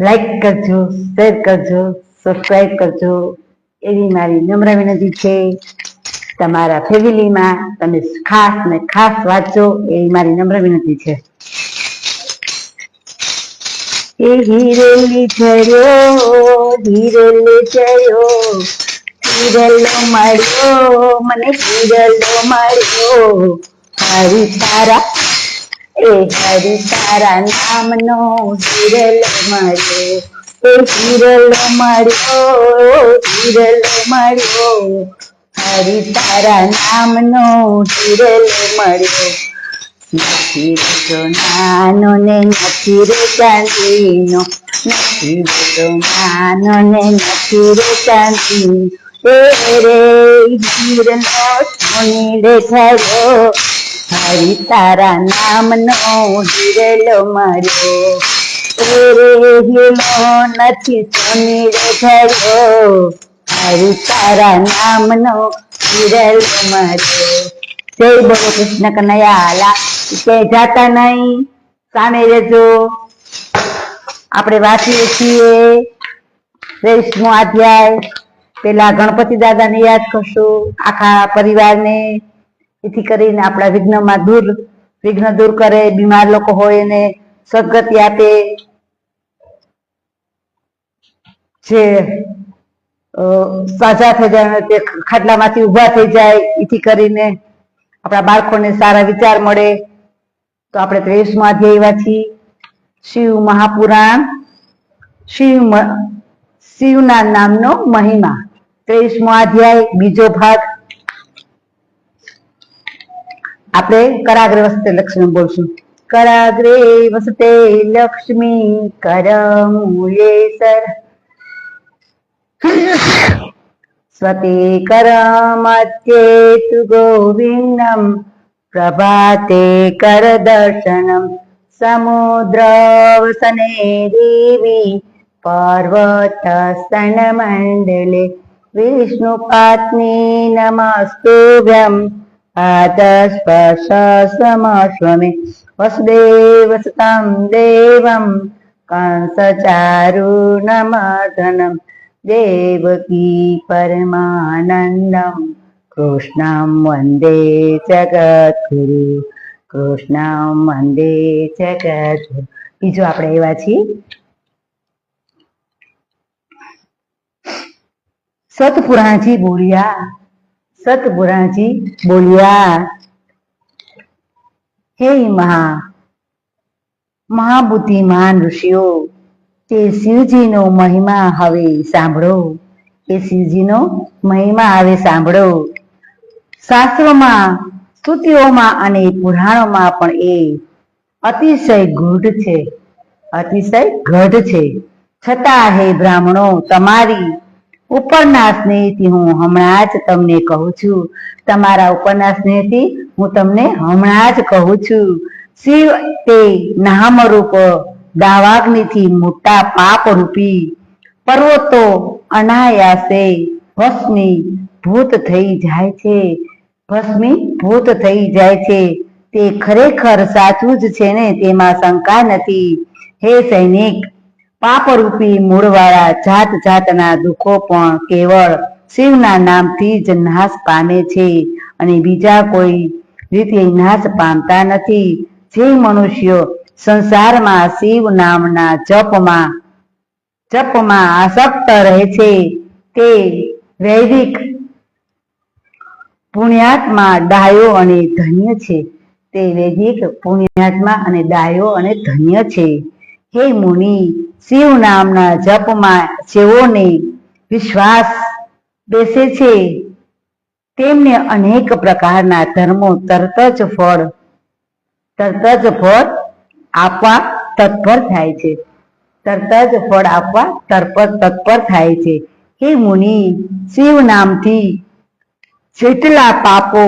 Like કરજો share કરજો subscribe કરજો. એવી મારી નમ્ર વિનંતી છે. તમારા ફેમિલીમાં તમે ખાસ ને ખાસ વાંચો એવી મારી નમ્ર વિનંતી છે. એ હિરેલી ચર્યો હિરેલી ચર્યો હિરલો મળ્યો, મને હિરલો મળ્યો. હરી તારા એ હરી તારા નામનો હિરલ મળ્યો. એ હિરલ મળ્યો હિરલ મળ્યો. હરી તારા નામનો હિરલ મળ્યો. નથી તો નાનો ને નથી રે ચાંદીનો. નથી તો નાનો ને નથી રે ચાંદીનો. એ રે હીરનો સોની રે થયો. હરી તારા નામનો હિરેલો એ રે નથી સોની રે થયો હરી તારા નામનો હિરેલો મળ્યો જય બોલો કૃષ્ણ કનૈયા લા કે જાતા નહીં? સામે રહેજો. આપણે વાંચીએ છીએ ત્રેવીસમો અધ્યાય. પેલા ગણપતિ દાદાને યાદ કરશું. આખા પરિવારને એથી કરીને આપણા વિઘ્નમાં દૂર, વિઘ્ન દૂર કરે, બીમાર લોકો હોય એને સદગતિ આપે. જે સાજા થઈ જાય તે ખાટલામાંથી ઊભા થઈ જાય, એથી કરીને આપણા બાળકોને સારા વિચાર મળે. તો આપણે ત્રેવીસમો અધ્યાય છીએ. શિવ મહાપુરાણ, શિવ શિવના નામનો મહિમા. ત્રેવીસમો અધ્યાય, બીજો ભાગ આપણે કરાગ્રે વસતે લક્ષ્મી બોલશું કરાગ્રે વસતે લક્ષ્મી કરમૂલે સર स्वतीकरमध्ये तु गोविन्दम् प्रभाते करदर्शनम् समुद्रवसने देवी पर्वतस्तनमण्डले विष्णुपात्नी नमस्तुभ्यम् पादस्पर्शसमस्वमे वसुदेवसतां देवम् कंसचारुणमर्दनम् देवकी परमानन्दम् कृष्णं वन्दे જગદ્ગુરુ કૃષ્ણ વંદે જગદ્ગુરુ બીજું આપણે એવા છીએ સતપુરાણજી બોલ્યા સતપુરાણજી બોલ્યા, હે મહા, મહાબુદ્ધિમાન ઋષિઓ, તે શિવજીનો મહિમા હવે સાંભળો એ શિવજીનો મહિમા હવે સાંભળો. શાસ્ત્રોમાં, સ્તુતિઓમાં અને પુરાણોમાં પણ એ અતિશય ગૂઢ છે, અતિશય ગઢ છે. છતાં હે બ્રાહ્મણો, તમારી ઉપરના સ્નેહથી હું હમણાં જ તમને કહું છું. તમારા ઉપરના સ્નેહથી હું તમને હમણાં જ કહું છું. શિવ તે નામરૂપ દાવાગ્નિથી મોટા પાપ રૂપી પર્વતો અનાયાસે ભસ્મી ભૂત થઈ જાય છે. ભસ્મી ભૂત થઈ જાય છે. તે ખરેખર સાચું જ છે ને? તેમાં શંકા નથી. હે સૈનિક પાપરૂપી મૂળવાળા જાત જાતના દુઃખો પણ કેવળ શિવના નામથી જ નાશ પામે છે અને બીજા કોઈ રીતે નાશ પામતા નથી. જે મનુષ્યો સંસારમાં શિવ નામના જપમાં જપમાં આસક્ત રહે છે તે વૈદિક પુણ્યાત્મા ડાયો અને ધન્ય છે. તે વૈદિક પુણ્યાત્મા અને ડાયો અને ધન્ય છે. હે મુનિ શિવ નામના જપમાં જેઓને વિશ્વાસ બેસે છે, તેમને અનેક પ્રકારના ધર્મો તરત જ ફળ, તરત જ ફળ આપવા તત્પર થાય છે. તરત જ ફળ આપવા તરપર તત્પર થાય છે. હે મુનિ, શિવ નામથી જેટલા પાપો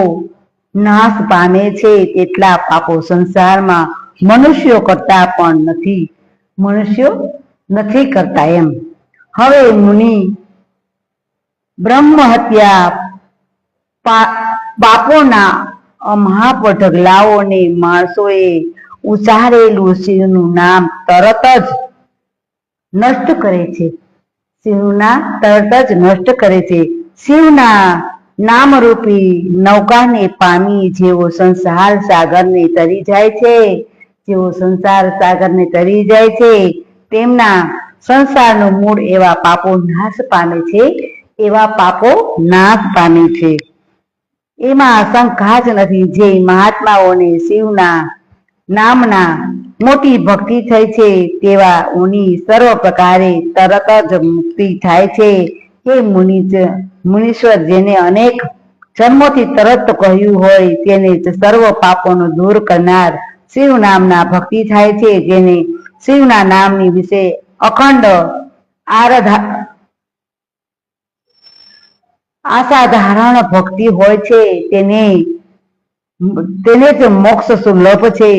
નાશ પામે છે, તેટલા પાપો સંસારમાં મનુષ્યો કરતા પણ નથી. મનુષ્યો નથી કરતા એમ. હવે મુનિ બ્રહ્મ હત્યા બાપોના પાપોના અમહાપ ઢગલાઓને માણસોએ ઉચારેલું શિવનું નામ તરત જ નષ્ટ કરે છે. શિવના તરત જ નષ્ટ કરે છે. શિવના નામરૂપી નૌકાને પામી જેવો સંસાર સાગરને તરી જાય છે. જેવો સંસાર સાગરને તરી જાય છે. તેમના સંસારનું મૂળ એવા પાપો નાશ પામે છે, એવા પાપો નાશ પામે છે. એમાં શંકા જ નથી, જે મહાત્માઓને શિવના નામના મોટી ભક્તિ થઈ છે, તેવા ઉની સર્વ પ્રકારે તરત જ મુક્તિ થાય છે. એ મુનિ, મુનીશ્વર, જેને અનેક જન્મોથી તરત કહ્યું હોય, તેને સર્વ પાપોનો દૂર કરનાર શિવ નામના ભક્તિ થાય છે, જેને શિવના નામની વિશે અખંડ આરાધા અસાધારણ ભક્તિ હોય છે, તેને તેને જ મોક્ષ સુલભ છે,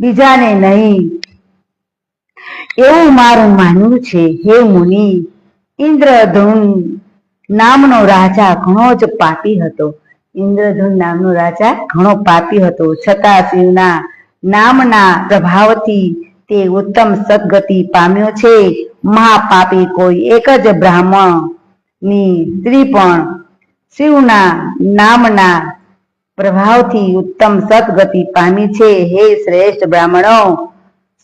બીજાને નહીં. એવું મારું માનવું છે, હે મુનિ, ઇન્દ્રધુન નામનો રાજા ઘણો જ પાપી હતો. ઇન્દ્રધુન નામનો રાજા ઘણો પાપી હતો. છતાં શિવના નામના પ્રભાવથી તે ઉત્તમ સદગતિ પામ્યો છે. મહાપાપી કોઈ એક જ બ્રાહ્મણની સ્ત્રી પણ શિવના નામના પ્રભાવથી ઉત્તમ સદગતિ પામી છે. હે શ્રેષ્ઠ બ્રાહ્મણો,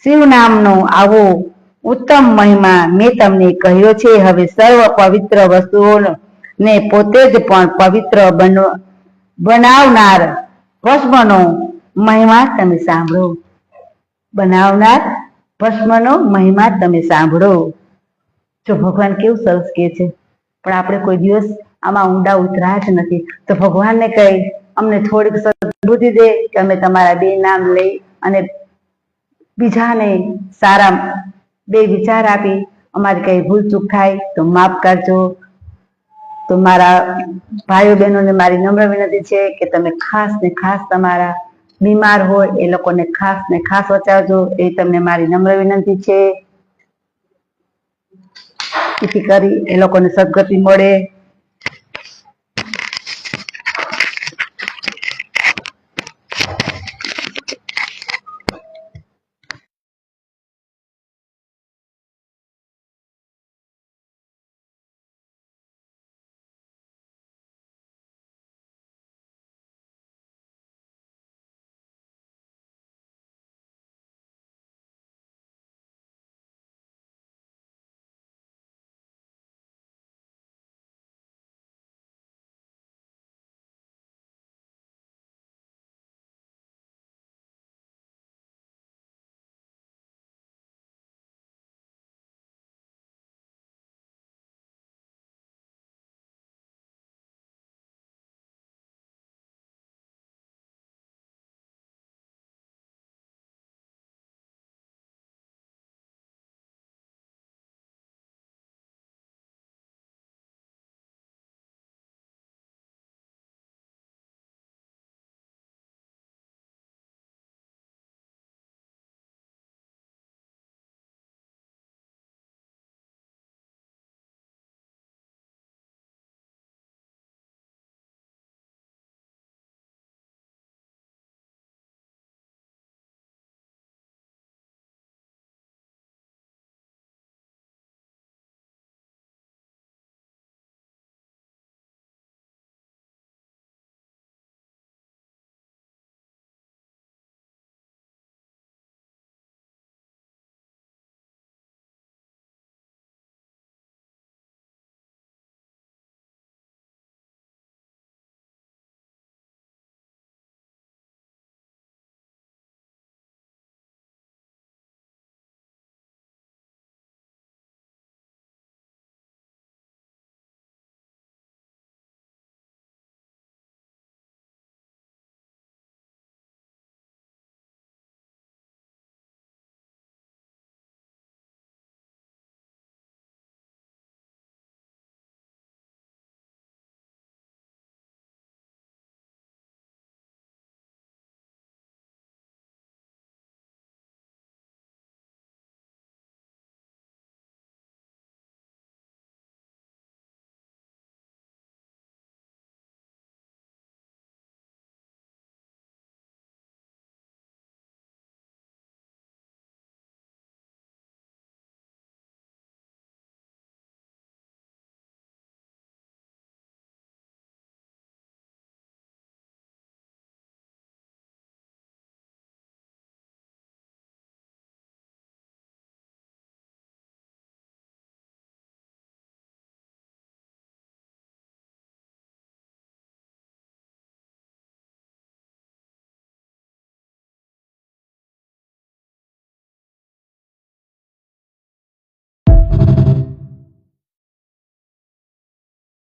શિવ નામનો આવો ઉત્તમ મહિમા મેં તમને કહ્યો છે. હવે સર્વ પવિત્ર વસ્તુઓને પોતે જ પણ પવિત્ર બન- બનાવનાર ભસ્મનો મહિમા તમે સાંભળો. બનાવનાર ભસ્મનો મહિમા તમે સાંભળો. જો ભગવાન કેવું સરસ કે છે, પણ આપણે કોઈ દિવસ આમાં ઊંડા ઉતરા જ નથી. તો ભગવાનને કહી, અમને થોડીક સદબુદ્ધિ દે કે અમે તમારા બે નામ લઈ અને બીજાને સારા બે વિચાર આપી અમારી કઈ ભૂલ ચૂક થાય તો માફ કરજો. તો મારા ભાઈઓ બહેનોને મારી નમ્ર વિનંતી છે કે તમે ખાસ ને ખાસ તમારા બીમાર હોય, એ લોકોને ખાસ ને ખાસ બચાવજો એ તમને મારી નમ્ર વિનંતી છે. જેથી કરી એ લોકોને સદગતિ મળે.